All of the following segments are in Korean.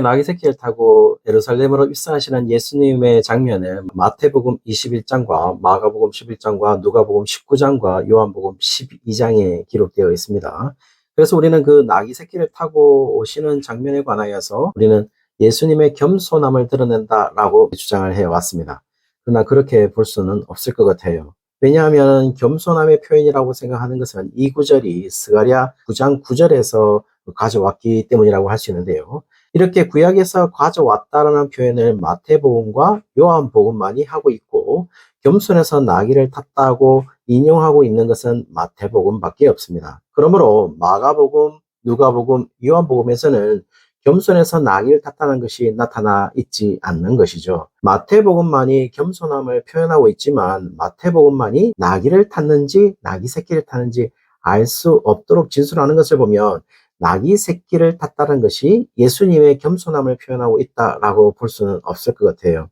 나귀 새끼를 타고 예루살렘으로 입성하시는 예수님의 장면은 마태복음 21장과 마가복음 11장과 누가복음 19장과 요한복음 12장에 기록되어 있습니다. 그래서 우리는 그 나귀 새끼를 타고 오시는 장면에 관하여서 우리는 예수님의 겸손함을 드러낸다라고 주장을 해왔습니다. 그러나 그렇게 볼 수는 없을 것 같아요. 왜냐하면 겸손함의 표현이라고 생각하는 것은 이 구절이 스가랴 9장 9절에서 가져왔기 때문이라고 할 수 있는데요. 이렇게 구약에서 가져왔다라는 표현을 마태복음과 요한복음만이 하고 있고 겸손해서 나귀를 탔다고 인용하고 있는 것은 마태복음밖에 없습니다. 그러므로 마가복음, 누가복음, 요한복음에서는 겸손해서 나귀를 탔다는 것이 나타나 있지 않는 것이죠. 마태복음만이 겸손함을 표현하고 있지만 마태복음만이 나귀를 탔는지 나귀 새끼를 탔는지 알 수 없도록 진술하는 것을 보면 나귀 새끼를 탔다는 것이 예수님의 겸손함을 표현하고 있다라고 볼 수는 없을 것 같아요.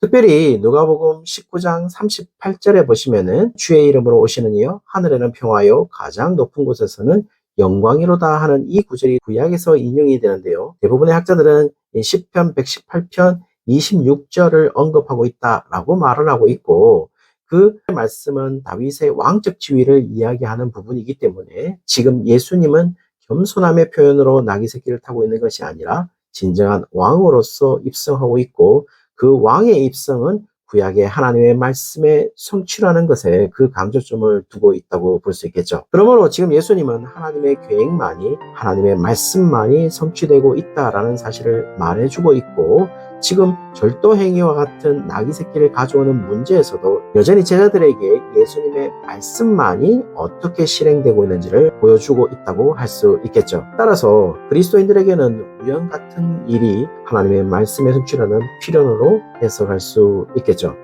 특별히 누가복음 19장 38절에 보시면은 주의 이름으로 오시는 이여 하늘에는 평화요 가장 높은 곳에서는 영광이로다 하는 이 구절이 구약에서 인용이 되는데요. 대부분의 학자들은 이 10편 118편 26절을 언급하고 있다라고 말을 하고 있고 그 말씀은 다윗의 왕적 지위를 이야기하는 부분이기 때문에 지금 예수님은 겸손함의 표현으로 나귀 새끼를 타고 있는 것이 아니라 진정한 왕으로서 입성하고 있고 그 왕의 입성은 구약의 하나님의 말씀에 성취라는 것에 그 강조점을 두고 있다고 볼 수 있겠죠. 그러므로 지금 예수님은 하나님의 계획만이 하나님의 말씀만이 성취되고 있다라는 사실을 말해주고 있고 지금 절도 행위와 같은 나귀 새끼를 가져오는 문제에서도 여전히 제자들에게 예수님의 말씀만이 어떻게 실행되고 있는지를 보여주고 있다고 할 수 있겠죠. 따라서 그리스도인들에게는 우연 같은 일이 하나님의 말씀에 성취라는 필연으로 해석할 수 있겠죠.